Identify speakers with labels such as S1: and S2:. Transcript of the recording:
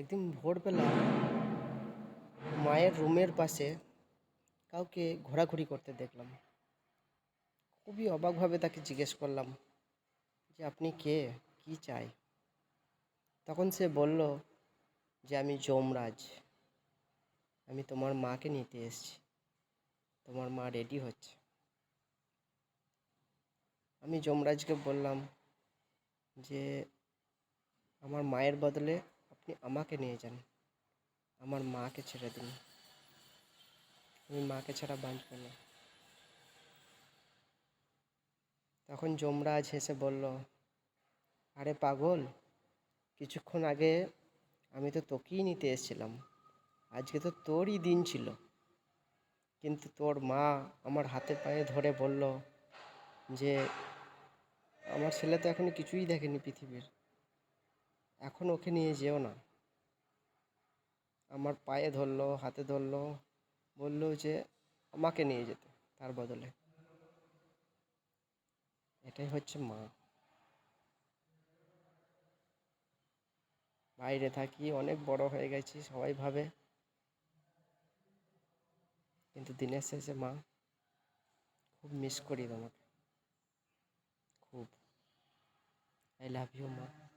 S1: একদিন ভোরবেলা মায়ের রুমের পাশে কাউকে ঘোরাঘুরি করতে দেখলাম। খুবই অবাকভাবে তাকে জিজ্ঞেস করলাম যে, আপনি কে? কি চাই? তখন সে বলল যে, আমি যমরাজ। আমি তোমার মাকে নিতে এসেছি। তোমার মা রেডি হচ্ছে। আমি যমরাজকে বললাম যে, আমার মায়ের বদলে আপনি আমাকে নিয়ে যান। আমার মাকে ছেড়ে দিন। আমি মাকে ছাড়া বাঁচব না। তখন যমরাজ হেসে বলল, আরে পাগল, কিছুক্ষণ আগে আমি তো তোকেই নিতে এসেছিলাম। আজকে তো তোরই দিন ছিল। কিন্তু তোর মা আমার হাতে পায়ে ধরে বলল যে, আমার ছেলে তো এখনও কিছুই দেখেনি পৃথিবীর। এখন ওকে নিয়ে যেও না। আমার পায়ে ধরলো, হাতে ধরলো, বলল যে আমাকে নিয়ে যেতে তার বদলে। এটাই হচ্ছে মা। বাইরে থাকি, অনেক বড় হয়ে গেছি, সবাই ভাবে। কিন্তু দিনের শেষে মা, খুব মিস করি তোমাকে। খুব। আই লাভ ইউ মা।